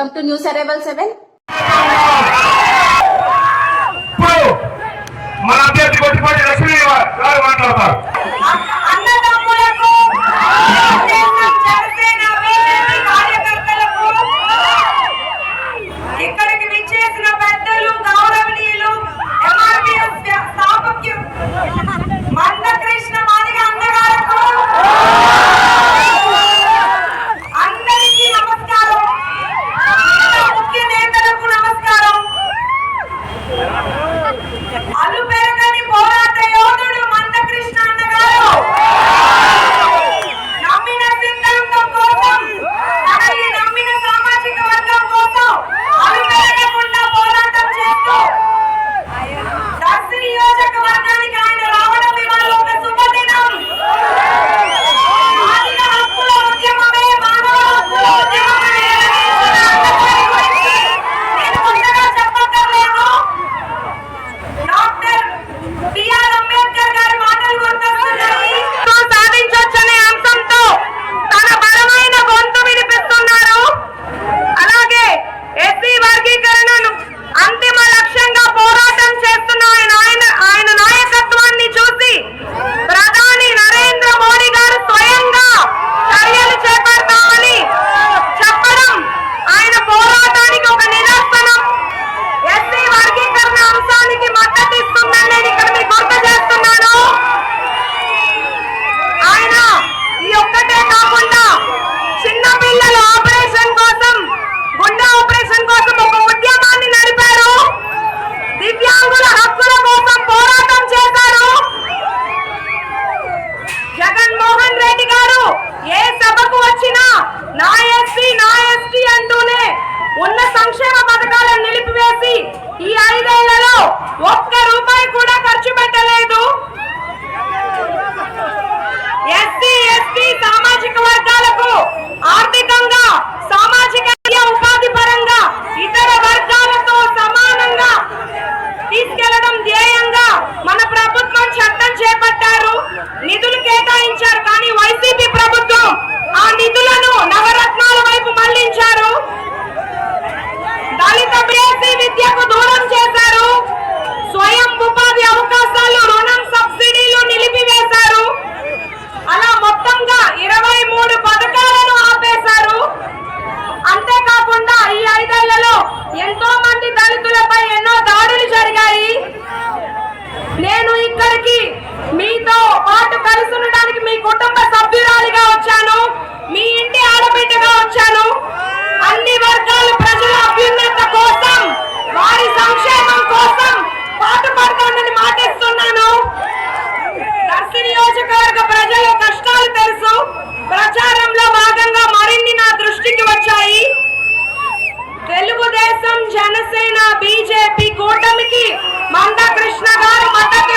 Welcome to news arrival seven. పిల్లలు operation కోసం గుండె రెడ్డి గారు ఏ సభకు వచ్చినా నా ఎస్సీ నా ఎస్టీ అంటూనే ఉన్న సంక్షేమ పథకాలు రోజుల్లో ప్రచారంలో భాగంగా మరిన్ని నా దృష్టికి వచ్చాయి. తెలుగుదేశం జనసేన బీజేపీ కూటమికి మందకృష్ణ గారు మద్దతు